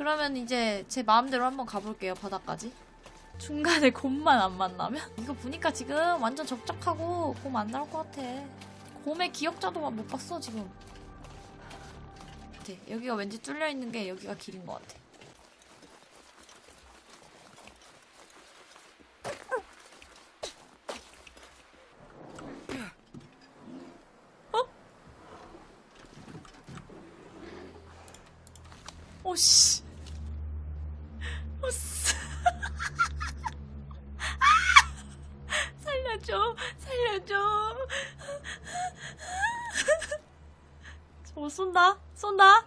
그러면 이제 제 마음대로 한번 가볼게요 바다까지. 중간에 곰만 안 만나면? 이거 보니까 지금 완전 적적하고 곰 안 나올 것 같아. 곰의 기억자도 못 봤어 지금. 같아. 여기가 왠지 뚫려 있는 게 여기가 길인 것 같아. 어? 오씨. 오씨. 살려줘, 살려줘. 저 쏜다.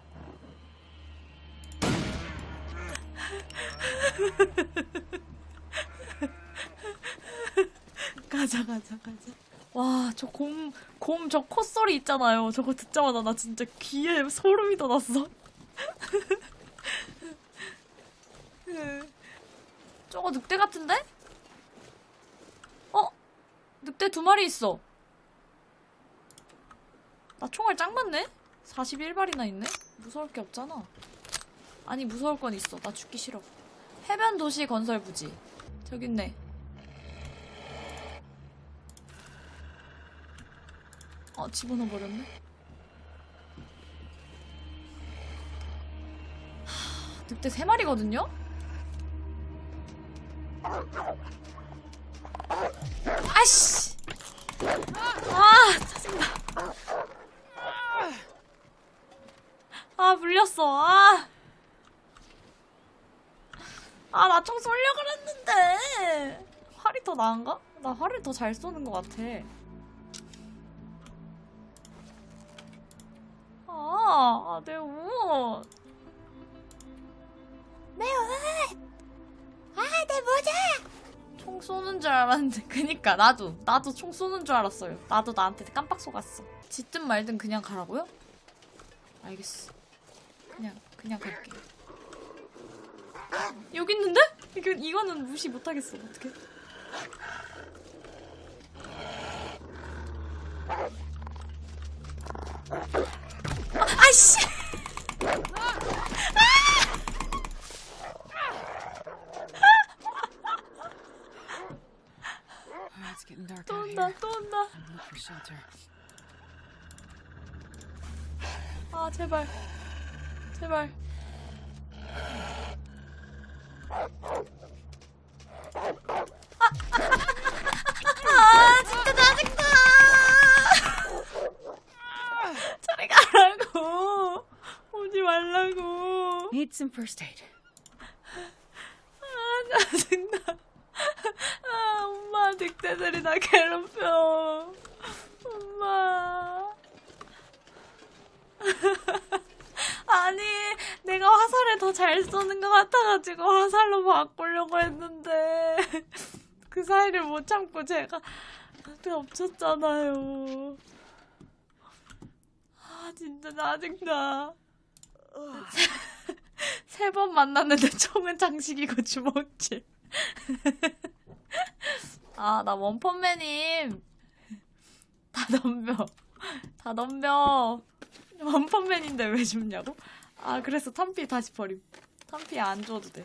가자, 가자, 가자. 와, 저 곰, 곰 저 콧소리 있잖아요. 저거 듣자마자 나 진짜 귀에 소름이 돋았어. 저거 늑대 같은데? 어? 늑대 두 마리 있어. 나 총알 짱 많네? 41발이나 있네? 무서울 게 없잖아. 아니, 무서울 건 있어. 나 죽기 싫어. 해변 도시 건설 부지. 저기 있네. 어, 집어넣어 버렸네. 하, 늑대 세 마리거든요? 아씨! 아, 짜증나. 아, 물렸어. 아. 아, 나 총 쏠려 그랬는데. 활이 더 나은가? 나 활을 더 잘 쏘는 것 같아. 아, 아, 내 옷. 내 옷! 아, 내 모자! 총 쏘는 줄 알았는데. 그니까, 나도. 나도 총 쏘는 줄 알았어요. 나도 나한테 깜빡 속았어. 짖든 말든 그냥 가라고요? 알겠어. 그냥, 그냥 갈게. 여기 있는데? 이거, 이거는 무시 못하겠어. 어떡해. 아, dark 또 온다. 또 온다. 아, 제발. 제발. 아, 진짜 짜증나! 저리 가라고! 오지 말라고! Need some first aid. 아, 짜증나. 아, 엄마, 늑대들이 나 괴롭혀. 엄마. 아니, 내가 화살을 더 잘 쏘는 것 같아가지고 화살로 바꾸려고 했는데 그 사이를 못 참고 제가 한테 엎쳤잖아요. 아, 진짜 짜증나. 세 번 만났는데 총은 장식이고 주먹질. 아, 나 원펀맨님. 다 덤벼. 다 덤벼. 원펀맨인데 왜 줍냐고? 아, 그래서 탄피 다시 버림. 탄피 안 줘도 돼.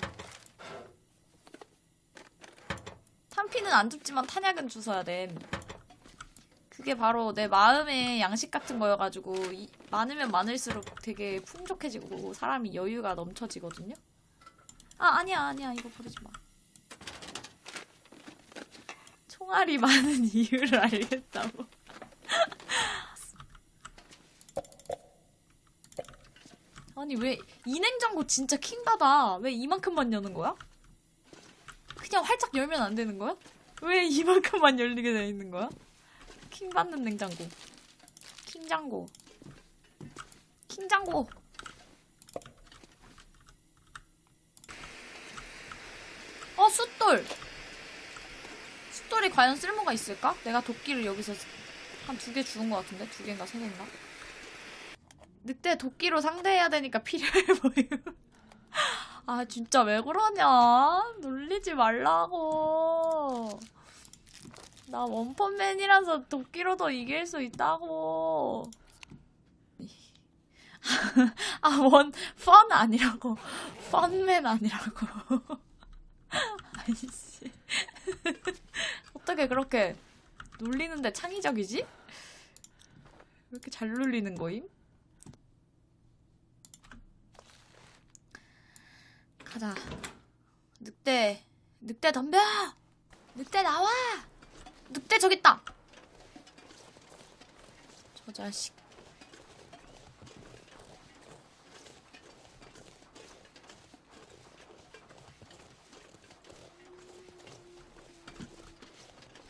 탄피는 안 줍지만 탄약은 주셔야 돼. 그게 바로 내 마음의 양식 같은 거여가지고 이- 많으면 많을수록 되게 풍족해지고 사람이 여유가 넘쳐지거든요. 아 아니야 아니야 이거 부르지 마. 총알이 많은 이유를 알겠다고. 아니 왜 이 냉장고 진짜 킹받아. 왜 이만큼만 여는 거야? 그냥 활짝 열면 안 되는 거야? 왜 이만큼만 열리게 돼 있는 거야? 킹 받는 냉장고. 킹장고. 킹장고. 어, 숫돌. 숫돌이 과연 쓸모가 있을까? 내가 도끼를 여기서 한 두 개 주운 것 같은데? 두 개인가 세 개인가? 늑대 도끼로 상대해야 되니까 필요해 보여. 아, 진짜 왜 그러냐? 놀리지 말라고. 나 원펀맨이라서 도끼로도 이길 수 있다고. 아, 원, 펀 아니라고. 펀맨 아니라고. 아이씨. 어떻게 그렇게 놀리는데 창의적이지? 왜 이렇게 잘 놀리는 거임? 가자. 늑대, 늑대 덤벼! 늑대 나와! 늑대 저기 있다! 저 자식.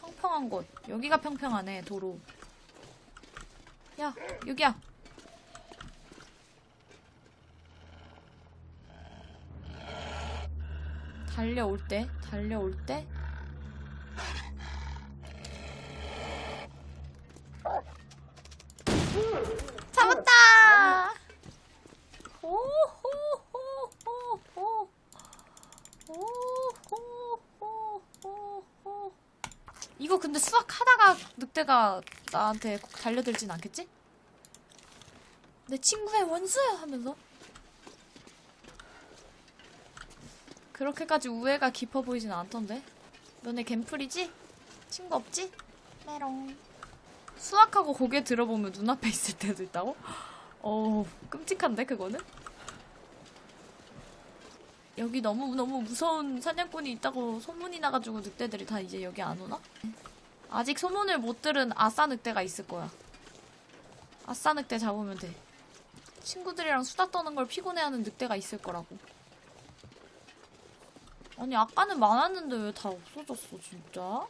평평한 곳. 여기가 평평하네, 도로. 야, 여기야. 달려올 때, 달려올 때. 잡았다! 오호호호호. 오호호호호. 이거 근데 수학하다가 늑대가 나한테 꼭 달려들진 않겠지? 내 친구의 원수! 하면서 그렇게까지 우애가 깊어 보이진 않던데 너네 갬플이지? 친구 없지? 메롱 수학하고 고개 들어보면 눈앞에 있을 때도 있다고? 어 끔찍한데 그거는? 여기 너무 너무 무서운 사냥꾼이 있다고 소문이 나가지고 늑대들이 다 이제 여기 안 오나? 아직 소문을 못 들은 아싸 늑대가 있을 거야. 아싸 늑대 잡으면 돼. 친구들이랑 수다 떠는 걸 피곤해하는 늑대가 있을 거라고. 아니 아까는 많았는데 왜 다 없어졌어 진짜? 헉,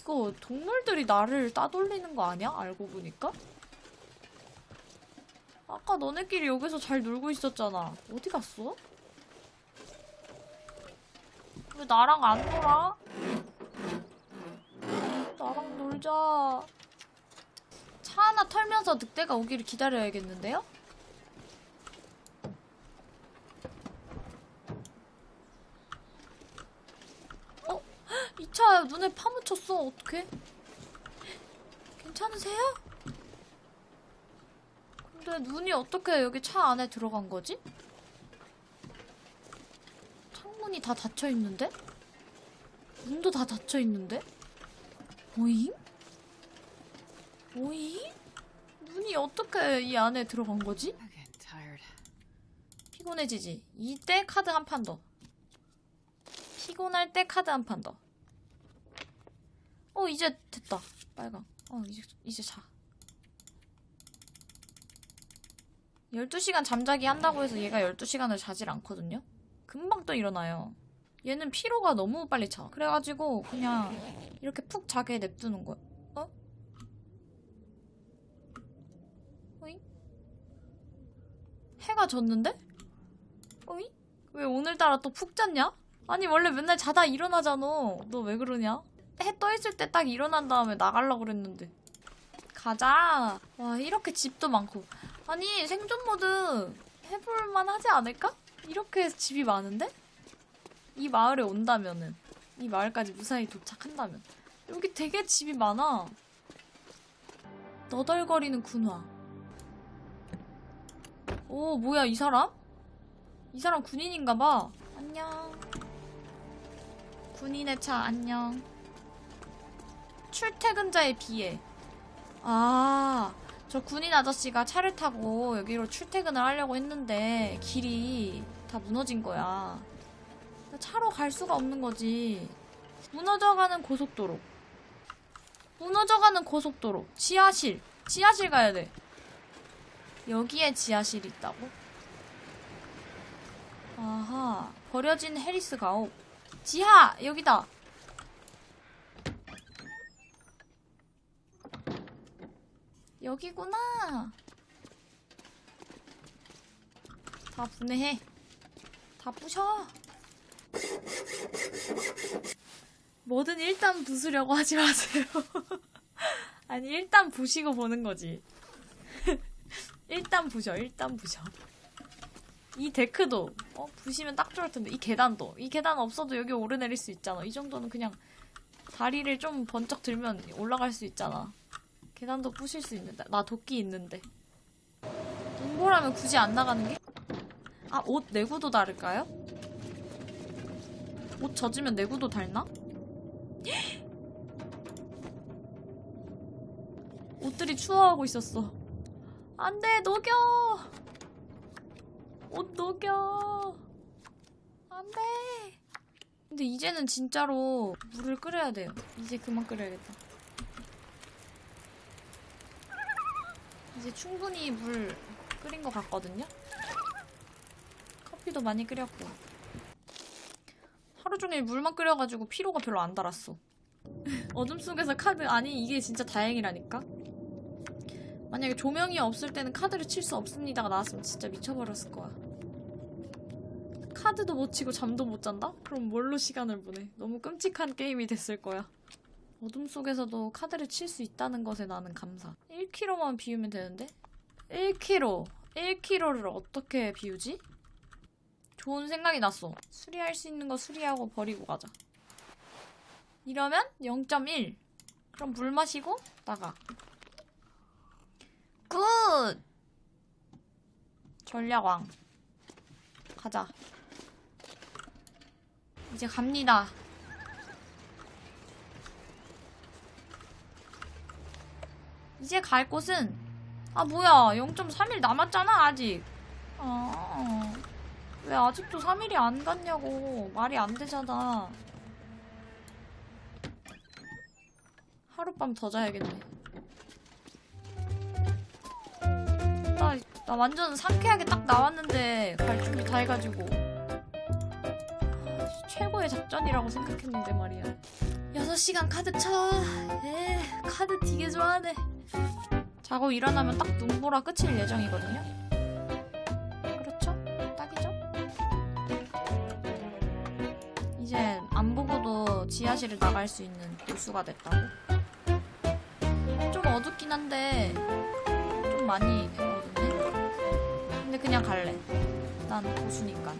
이거 동물들이 나를 따돌리는 거 아니야? 알고 보니까? 아까 너네끼리 여기서 잘 놀고 있었잖아. 어디 갔어? 왜 나랑 안 놀아? 나랑 놀자. 차 하나 털면서 늑대가 오기를 기다려야겠는데요? 어? 이차 눈에 파묻혔어. 어떡해? 괜찮으세요? 근데 눈이 어떻게 여기 차 안에 들어간 거지? 창문이 다 닫혀 있는데? 문도 다 닫혀 있는데? 오잉? 오잉? 눈이 어떻게 이 안에 들어간 거지? 피곤해지지. 이때 카드 한 판 더. 피곤할 때 카드 한 판 더. 어, 이제 됐다. 빨강. 어, 이제, 이제 자. 12시간 잠자기 한다고 해서 얘가 12시간을 자질 않거든요? 금방 또 일어나요. 얘는 피로가 너무 빨리 차. 그래가지고 그냥 이렇게 푹 자게 냅두는 거야. 어? 어잉? 해가 졌는데? 어이? 왜 오늘따라 또 푹 잤냐? 아니 원래 맨날 자다 일어나잖아. 너 왜 그러냐? 해 떠 있을 때 딱 일어난 다음에 나갈라 그랬는데. 가자. 와 이렇게 집도 많고. 아니 생존 모드 해볼만 하지 않을까? 이렇게 집이 많은데? 이 마을에 온다면은 이 마을까지 무사히 도착한다면 여기 되게 집이 많아. 너덜거리는 군화. 오 뭐야 이 사람? 이 사람 군인인가 봐. 안녕. 군인의 차 안녕. 출퇴근자에 비해. 아, 저 군인 아저씨가 차를 타고 여기로 출퇴근을 하려고 했는데 길이 다 무너진 거야. 차로 갈 수가 없는 거지. 무너져가는 고속도로. 무너져가는 고속도로. 지하실. 지하실 가야 돼. 여기에 지하실이 있다고? 아하, 버려진 해리스 가옥. 지하! 여기다! 여기구나! 다 분해해. 다 부셔! 뭐든 일단 부수려고 하지 마세요. 아니, 일단 부시고 보는 거지. 일단 부셔, 일단 부셔. 이 데크도 어 부시면 딱 좋을 텐데 이 계단도 이 계단 없어도 여기 오르내릴 수 있잖아 이 정도는 그냥 다리를 좀 번쩍 들면 올라갈 수 있잖아 계단도 부실 수 있는데 나 도끼 있는데 눈 최고라면 굳이 안 나가는 게? 아, 옷 내구도 다를까요? 옷 젖으면 내구도 달나? 옷들이 추워하고 있었어. 안 돼, 녹여! 옷 녹여! 안 돼! 근데 이제는 진짜로 물을 끓여야 돼요. 이제 그만 끓여야겠다. 이제 충분히 물 끓인 것 같거든요? 커피도 많이 끓였고. 하루 종일 물만 끓여가지고 피로가 별로 안 달았어. 어둠 속에서 카드, 아니, 이게 진짜 다행이라니까? 만약에 조명이 없을 때는 카드를 칠 수 없습니다가 나왔으면 진짜 미쳐버렸을 거야. 카드도 못 치고 잠도 못 잔다? 그럼 뭘로 시간을 보내? 너무 끔찍한 게임이 됐을 거야. 어둠 속에서도 카드를 칠 수 있다는 것에 나는 감사. 1kg만 비우면 되는데? 1kg. 1kg를 어떻게 비우지? 좋은 생각이 났어. 수리할 수 있는 거 수리하고 버리고 가자. 이러면 0.1. 그럼 물 마시고 나가. 굿! 전략왕. 가자. 이제 갑니다. 이제 갈 곳은 아 뭐야 0.3일 남았잖아 아직. 아, 왜 아직도 3일이 안 갔냐고. 말이 안 되잖아. 하룻밤 더 자야겠네. 나, 나 완전 상쾌하게 딱 나왔는데 갈 준비 다 해가지고. 아, 최고의 작전이라고 생각했는데 말이야. 6시간 카드 쳐. 에, 카드 되게 좋아하네. 자고 일어나면 딱 눈보라 끝일 예정이거든요. 그렇죠? 딱이죠? 이제 안 보고도 지하실을 나갈 수 있는 보수가 됐다고. 좀 어둡긴 한데 좀 많이 어둡네. 근데 그냥 갈래. 난 보수니까.